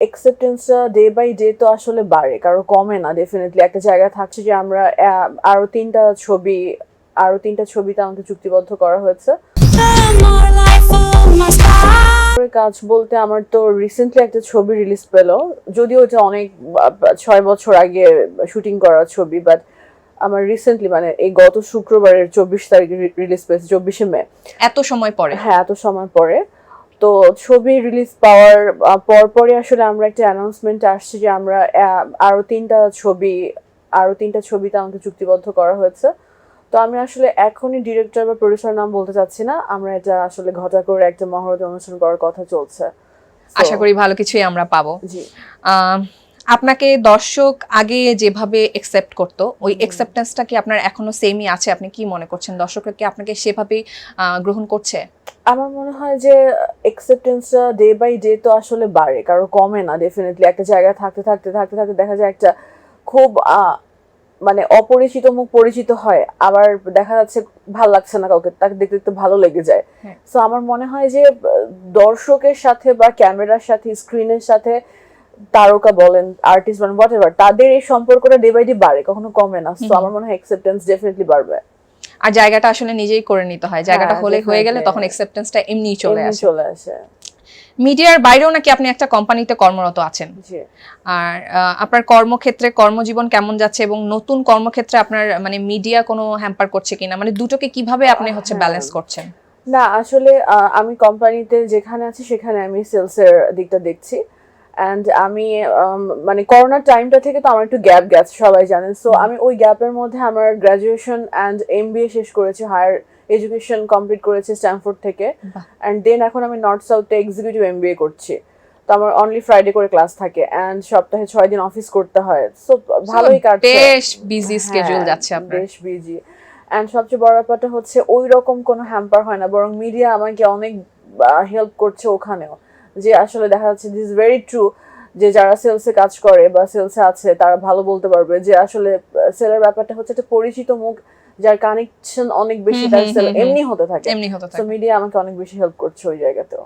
অ্যাকসেপ্টেন্সটা day by day তো আসলে বাড়ে। কারও কমে না ডেফিনেটলি একটা জায়গায় থাকছে যে আমরা আরও তিনটা ছবি আরও তিনটা ছবিতে আমাকে চুক্তিবদ্ধ করা হয়েছে। কাজ বলতে আমার তো রিসেন্টলি একটা ছবি রিলিজ পেল। যদিও এটা অনেক ছয় বছর আগে শুটিং করা ছবি বাট আমার রিসেন্টলি মানে এই গত শুক্রবারের চব্বিশ তারিখে রিলিজ পেয়েছে চব্বিশে মে। এত সময় পরে? হ্যাঁ এত সময় পরে। তো ছবি রিলিজ পাওয়ার পরপরই আসলে আমরা একটা অ্যানাউন্সমেন্ট আসছে যে আমরা আরও আরও তিনটা ছবি আরও তিনটা ছবিতে আমাকে চুক্তিবদ্ধ করা হয়েছে। তো আমি আসলে এখনই ডিরেক্টর বা প্রডিউসার নাম বলতে চাচ্ছি না আমরা এটা আসলে ঘটা করে একটা মহরত অনুষ্ঠান করার কথা চলছে। আশা করি ভালো কিছুই আমরা পাবো। জি। আপনাকে দর্শক আগে যেভাবে একসেপ্ট করতো ওই একসেপ্টেন্সটা কি আপনার এখনও সেমই আছে? আপনি কি মনে করছেন? দর্শকরা কি আপনাকে সেভাবেই আহ, গ্রহণ করছে? আমার মনে হয় যে অ্যাকসেপ্টেন্সটা ডে বাই ডে তো আসলে বাড়ে কারও কমে না ডেফিনেটলি একটা জায়গায় থাকতে থাকতে থাকতে থাকতে দেখা যায় একটা খুব মানে অপরিচিত মুখ পরিচিত হয় আবার দেখা যাচ্ছে ভালো লাগছে না কাউকে তাকে দেখতে দেখতে ভালো লেগে যায়। হ্যাঁ। তো আমার মনে হয় যে দর্শকের সাথে বা ক্যামেরার সাথে স্ক্রিনের সাথে তারকা বলেন আর্টিস্ট বলেন হোয়াট এভার তাদের এই সম্পর্কটা ডে বাই ডে বাড়ে কখনো কমে না। তো আমার মনে হয় অ্যাকসেপ্টেন্স ডেফিনেটলি বাড়বে। আর জায়গাটা আসলে নিজেই করে নিতে হয়। জায়গাটা হ্যাঁ, হলে হয়ে গেলে তখন একসেপ্টেন্সটা এমনিই চলে আসে। চলে আসে। মিডিয়ার বাইরেও নাকি আপনি একটা কোম্পানিতে কর্মরত আছেন? আর আপনার কর্মক্ষেত্রে কর্মজীবন কেমন যাচ্ছে এবং নতুন কর্মক্ষেত্রে আপনার মানে মিডিয়া কোনো হ্যাম্পার করছে কিনা? মানে দুটোকে কীভাবে আপনি হচ্ছে। ব্যালেন্স করছেন? না আসলে আমি কোম্পানিতে যেখানে আছি সেখানে আমি সেলসের দিকটা দেখছি। অ্যান্ড আমি মানে করোনার টাইমটা থেকে তো আমার একটু গ্যাপ গেছে সবাই জানেন। সো আমি ওই গ্যাপের মধ্যে আমার গ্রাজুয়েশন অ্যান্ড এম শেষ করেছি হায়ার এডুকেশন কমপ্লিট করেছি স্ট্যানফোর্ড থেকে। অ্যান্ড দেন এখন আমি নর্থ সাউথে এক্সিকিউটিভ এম করছি। তো আমার অনলি ফ্রাইডে করে ক্লাস থাকে অ্যান্ড সপ্তাহে ছয় দিন অফিস করতে হয়। সো ভালোই কাটছে। বেশ বিজি স্কেজুল হ্যাঁ, যাচ্ছে আপনার। বেশ বিজি এন্ড সবচেয়ে বড় ব্যাপারটা হচ্ছে ওই রকম কোনো হ্যাম্পার হয় না বরং মিডিয়া আমাকে অনেক হেল্প করছে ওখানেও। যে আসলে দেখা যাচ্ছে দিস ভেরি ট্রু যে যারা সেলসে কাজ করে বা সেলসে আছে তারা ভালো বলতে পারবে যে আসলে সেলের ব্যাপারটা হচ্ছে একটা পরিচিত মুখ যার কানেকশন অনেক বেশি তার। এমনি হতে থাকে। এমনি হতে তো থাকে। মিডিয়া আমাকে অনেক বেশি হেল্প করছে ওই জায়গাতেও।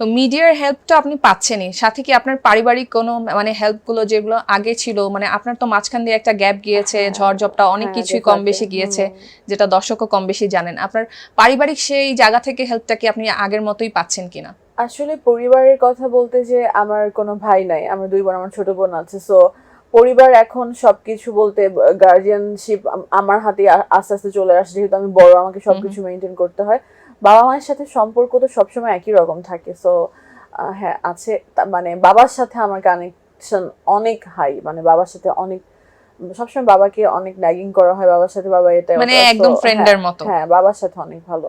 তো মিডিয়ার হেল্পটা আপনি পাচ্ছেনই। সাথে কি আপনার পারিবারিক কোনো মানে হেল্পগুলো যেগুলো আগে ছিল মানে আপনার তো মাঝখান দিয়ে একটা গ্যাপ গিয়েছে হ্যাঁ, ঝড় ঝপটা অনেক হ্যাঁ, কিছুই কম বেশি গিয়েছে যেটা দর্শকও কম বেশি জানেন। আপনার পারিবারিক সেই জায়গা থেকে হেল্পটা কি আপনি আগের মতোই পাচ্ছেন কিনা? আসলে পরিবারের কথা বলতে যে আমার কোনো ভাই নাই আমার দুই বোন আমার ছোট বোন আছে সো পরিবার এখন সবকিছু বলতে গার্জিয়ানশিপ আমার হাতে আস্তে আস্তে চলে আসে যেহেতু আমি বড় আমাকে সবকিছু মেনটেন করতে হয়। বাবা মায়ের সাথে সম্পর্ক তো সবসময় একই রকম থাকে সো হ্যাঁ আছে মানে বাবার সাথে আমার কানেকশন অনেক হাই মানে বাবার সাথে অনেক সবসময় বাবাকে অনেক ন্যাগিং করা হয় বাবার সাথে বাবা এটা মানে একদম হ্যাঁ, ফ্রেন্ডের মতো। হ্যাঁ বাবার সাথে অনেক ভালো।